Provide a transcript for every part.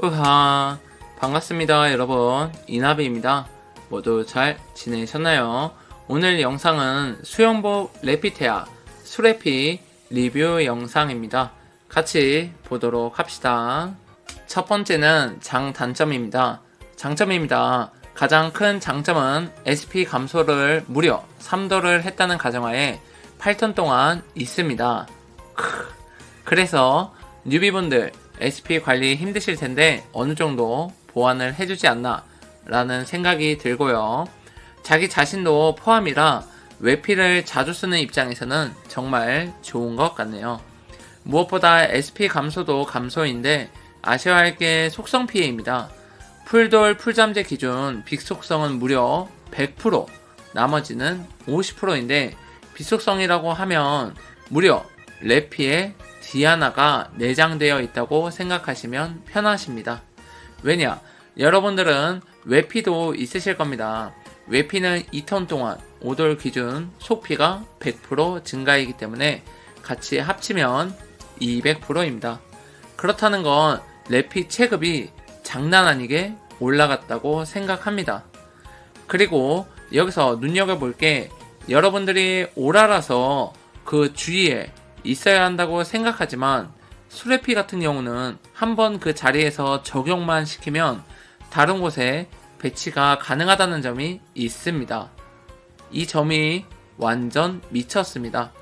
으하. 반갑습니다 여러분. 이나비입니다. 모두 잘 지내셨나요? 오늘 영상은 수영복 레피테아 수레피 리뷰 영상입니다. 같이 보도록 합시다. 첫 번째는 장단점입니다. 장점입니다. 가장 큰 장점은 SP 감소를 무려 3도를 했다는 가정하에 8톤 동안 있습니다. 크, 그래서 뉴비분들 SP 관리 힘드실 텐데 어느 정도 보완을 해주지 않나 라는 생각이 들고요. 자기 자신도 포함이라 외피를 자주 쓰는 입장에서는 정말 좋은 것 같네요. 무엇보다 SP 감소도 감소인데 아셔야 할게 속성 피해입니다. 풀돌 풀잠재 기준 빅속성은 무려 100%, 나머지는 50%인데 빅속성이라고 하면 무려 레피에 디아나가 내장되어 있다고 생각하시면 편하십니다. 왜냐? 여러분들은 외피도 있으실 겁니다. 외피는 2턴 동안 5돌 기준 속피가 100% 증가이기 때문에 같이 합치면 200%입니다. 그렇다는 건 레피 체급이 장난 아니게 올라갔다고 생각합니다. 그리고 여기서 눈여겨볼 게 여러분들이 오라라서 그 주위에 있어야 한다고 생각하지만 수레피 같은 경우는 한번 그 자리에서 적용만 시키면 다른 곳에 배치가 가능하다는 점이 있습니다. 이 점이 완전 미쳤습니다.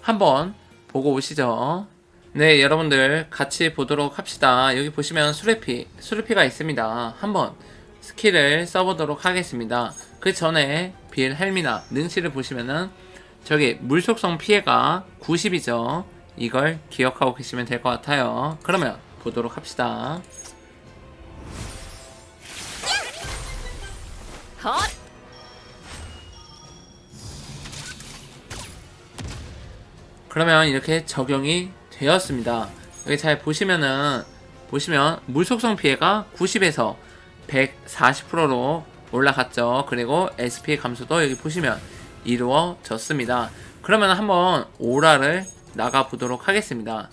한번 보고 오시죠. 네, 여러분들 같이 보도록 합시다. 여기 보시면 수레피, 수레피가 있습니다. 한번 스킬을 써보도록 하겠습니다. 그 전에 빌 헬미나 능치를 보시면은 저기 물속성 피해가 90이죠. 이걸 기억하고 계시면 될 것 같아요. 그러면 보도록 합시다. 헛! 그러면 이렇게 적용이 되었습니다. 여기 잘 보시면은 보시면 물속성 피해가 90에서 140%로 올라갔죠. 그리고 SP 감소도 여기 보시면 이루어졌습니다. 그러면 한번 오라를 나가 보도록 하겠습니다.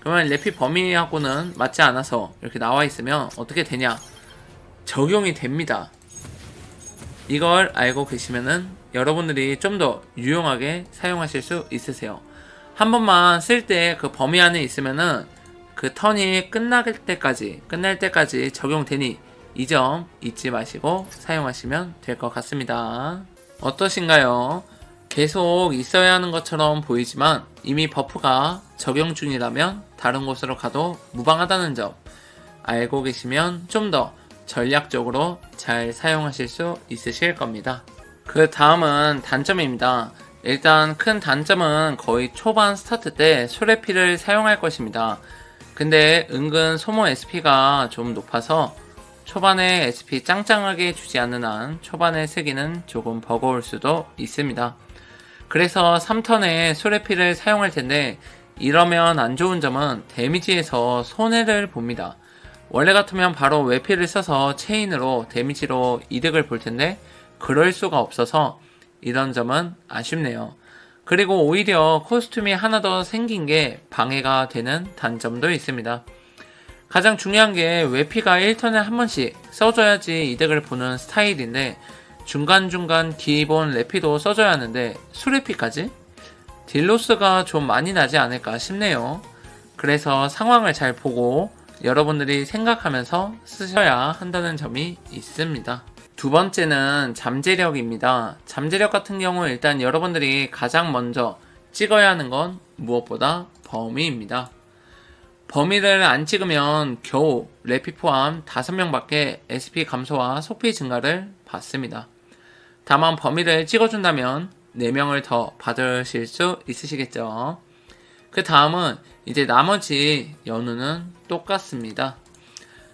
그러면 레피 범위하고는 맞지 않아서 이렇게 나와 있으면 어떻게 되냐? 적용이 됩니다. 이걸 알고 계시면은 여러분들이 좀 더 유용하게 사용하실 수 있으세요. 한 번만 쓸 때 그 범위 안에 있으면은 그 턴이 끝날 때까지 끝날 때까지 적용되니 이 점 잊지 마시고 사용하시면 될 것 같습니다. 어떠신가요? 계속 있어야 하는 것처럼 보이지만 이미 버프가 적용 중이라면 다른 곳으로 가도 무방하다는 점 알고 계시면 좀 더 전략적으로 잘 사용하실 수 있으실 겁니다. 그 다음은 단점입니다. 일단 큰 단점은 거의 초반 스타트 때 수레피를 사용할 것입니다. 근데 은근 소모 SP가 좀 높아서 초반에 SP 짱짱하게 주지 않는 한 초반에 쓰기는 조금 버거울 수도 있습니다. 그래서 3턴에 수레피를 사용할 텐데 이러면 안 좋은 점은 데미지에서 손해를 봅니다. 원래 같으면 바로 외피를 써서 체인으로 데미지로 이득을 볼 텐데 그럴 수가 없어서 이런 점은 아쉽네요. 그리고 오히려 코스튬이 하나 더 생긴 게 방해가 되는 단점도 있습니다. 가장 중요한 게 외피가 1턴에 한 번씩 써줘야지 이득을 보는 스타일인데 중간중간 기본 레피도 써줘야 하는데 수레피까지? 딜로스가 좀 많이 나지 않을까 싶네요. 그래서 상황을 잘 보고 여러분들이 생각하면서 쓰셔야 한다는 점이 있습니다. 두 번째는 잠재력입니다. 잠재력 같은 경우 일단 여러분들이 가장 먼저 찍어야 하는 건 무엇보다 범위입니다. 범위를 안 찍으면 겨우 레피 포함 5명밖에 SP 감소와 속피 증가를 받습니다. 다만 범위를 찍어준다면 4명을 더 받으실 수 있으시겠죠. 그 다음은 이제 나머지 연우는 똑같습니다.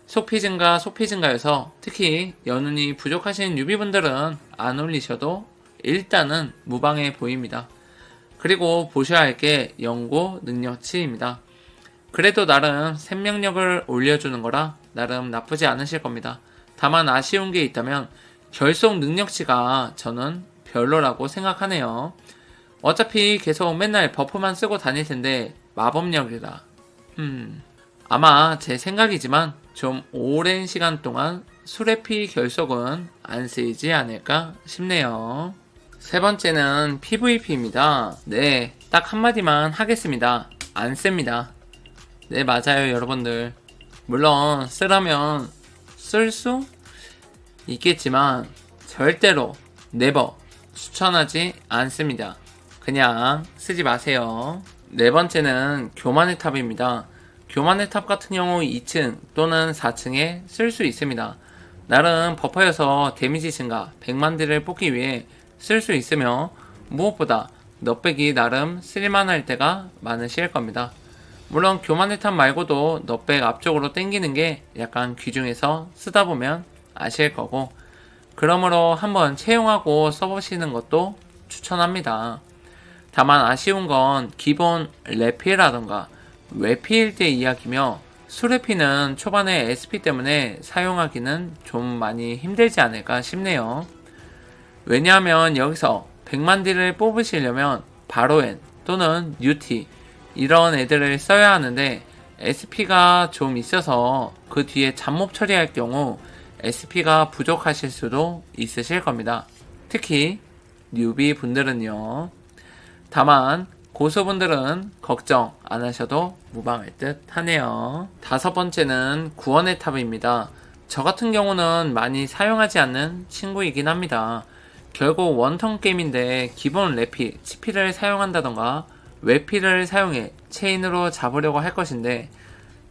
속피 증가, 속피 증가여서 특히 연운이 부족하신 유비분들은 안 올리셔도 일단은 무방해 보입니다. 그리고 보셔야 할 게 연고 능력치입니다. 그래도 나름 생명력을 올려주는 거라 나름 나쁘지 않으실 겁니다. 다만 아쉬운 게 있다면 결속 능력치가 저는 별로라고 생각하네요. 어차피 계속 맨날 버프만 쓰고 다닐 텐데 마법력이라. 음. 아마 제 생각이지만 좀 오랜 시간 동안 수레피 결속은 안 쓰이지 않을까 싶네요. 세 번째는 PVP입니다. 네, 딱 한마디만 하겠습니다. 안 씁니다. 네, 맞아요, 여러분들. 물론, 쓰라면 쓸 수 있겠지만, 절대로, 네버, 추천하지 않습니다. 그냥 쓰지 마세요. 네 번째는 교만의 탑입니다. 교만의 탑 같은 경우 2층 또는 4층에 쓸 수 있습니다. 나름 버퍼여서 데미지 증가 100만 딜을 뽑기 위해 쓸 수 있으며 무엇보다 넛백이 나름 쓸만할 때가 많으실 겁니다. 물론 교만의 탑 말고도 넛백 앞쪽으로 당기는 게 약간 귀중해서 쓰다 보면 아실 거고 그러므로 한번 채용하고 써보시는 것도 추천합니다. 다만 아쉬운 건 기본 레피라던가 외피일 때 이야기며 수레피는 초반에 SP 때문에 사용하기는 좀 많이 힘들지 않을까 싶네요. 왜냐하면 여기서 100만 딜을 뽑으시려면 바로엔 또는 뉴티 이런 애들을 써야 하는데 SP가 좀 있어서 그 뒤에 잡몹 처리할 경우 SP가 부족하실 수도 있으실 겁니다. 특히 뉴비 분들은요. 다만 고수분들은 걱정 안 하셔도 무방할 듯 하네요. 다섯 번째는 구원의 탑입니다. 저 같은 경우는 많이 사용하지 않는 친구이긴 합니다. 결국 원턴 게임인데 기본 레피, 치피를 사용한다던가 외피를 사용해 체인으로 잡으려고 할 것인데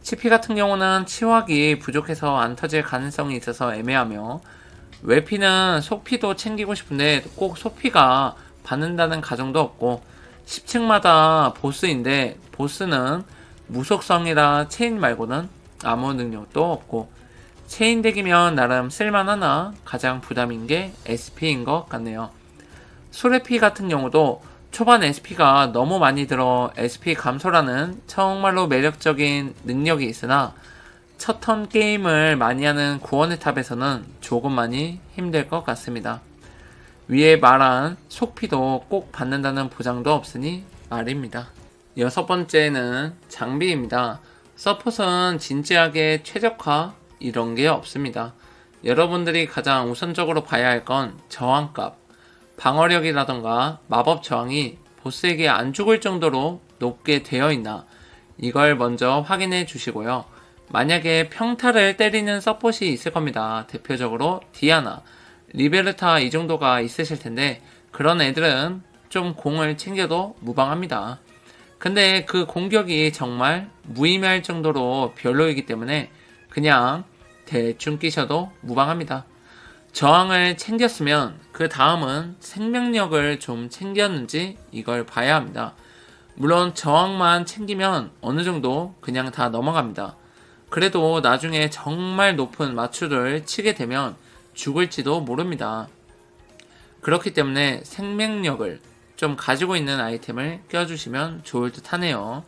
치피 같은 경우는 치확이 부족해서 안 터질 가능성이 있어서 애매하며 외피는 속피도 챙기고 싶은데 꼭 속피가 받는다는 가정도 없고 10층마다 보스인데 보스는 무속성이라 체인 말고는 아무 능력도 없고 체인 덱이면 나름 쓸만하나 가장 부담인 게 SP인 것 같네요. 수레피 같은 경우도 초반 SP가 너무 많이 들어 SP 감소라는 정말로 매력적인 능력이 있으나 첫 턴 게임을 많이 하는 구원의 탑에서는 조금 많이 힘들 것 같습니다. 위에 말한 속피도 꼭 받는다는 보장도 없으니 말입니다. 여섯 번째는 장비입니다. 서폿은 진지하게 최적화 이런 게 없습니다. 여러분들이 가장 우선적으로 봐야 할 건 저항값, 방어력이라던가 마법 저항이 보스에게 안 죽을 정도로 높게 되어 있나 이걸 먼저 확인해 주시고요. 만약에 평타를 때리는 서폿이 있을 겁니다. 대표적으로 디아나, 리베르타 이 정도가 있으실 텐데 그런 애들은 좀 공을 챙겨도 무방합니다. 근데 그 공격이 정말 무의미할 정도로 별로이기 때문에 그냥 대충 끼셔도 무방합니다. 저항을 챙겼으면 그 다음은 생명력을 좀 챙겼는지 이걸 봐야 합니다. 물론 저항만 챙기면 어느 정도 그냥 다 넘어갑니다. 그래도 나중에 정말 높은 마추를 치게 되면 죽을지도 모릅니다. 그렇기 때문에 생명력을 좀 가지고 있는 아이템을 껴주시면 좋을 듯 하네요.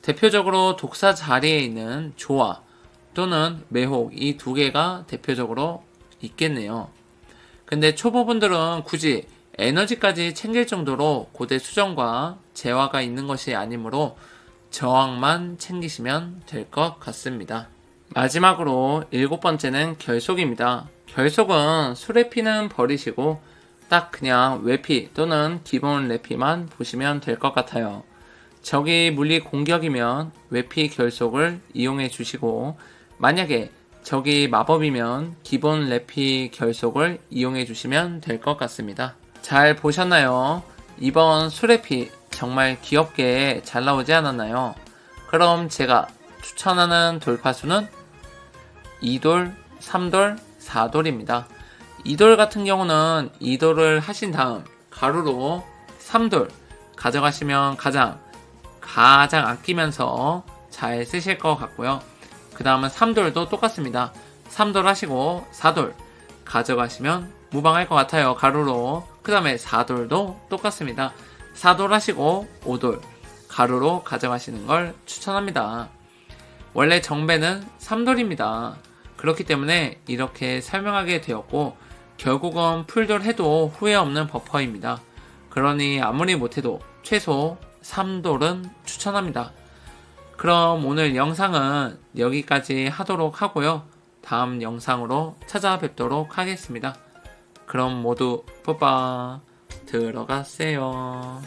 대표적으로 독사 자리에 있는 조화 또는 매혹 이 두 개가 대표적으로 있겠네요. 근데 초보분들은 굳이 에너지까지 챙길 정도로 고대 수정과 재화가 있는 것이 아니므로 저항만 챙기시면 될 것 같습니다. 마지막으로 일곱 번째는 결속입니다. 결속은 수레피는 버리시고 딱 그냥 외피 또는 기본 레피만 보시면 될 것 같아요. 적이 물리 공격이면 외피 결속을 이용해 주시고 만약에 적이 마법이면 기본 레피 결속을 이용해 주시면 될 것 같습니다. 잘 보셨나요? 이번 수레피 정말 귀엽게 잘 나오지 않았나요? 그럼 제가 추천하는 돌파수는 2돌, 3돌, 4돌입니다. 2돌 같은 경우는 2돌을 하신 다음 가루로 3돌 가져가시면 가장 가장 아끼면서 잘 쓰실 것 같고요. 그 다음은 3돌도 똑같습니다. 3돌 하시고 4돌 가져가시면 무방할 것 같아요. 가루로. 그 다음에 4돌도 똑같습니다. 4돌 하시고 5돌 가루로 가져가시는 걸 추천합니다. 원래 정배는 3돌입니다. 그렇기 때문에 이렇게 설명하게 되었고 결국은 풀돌 해도 후회 없는 버퍼입니다. 그러니 아무리 못해도 최소 3돌은 추천합니다. 그럼 오늘 영상은 여기까지 하도록 하고요. 다음 영상으로 찾아뵙도록 하겠습니다. 그럼 모두 뿌빠 들어가세요.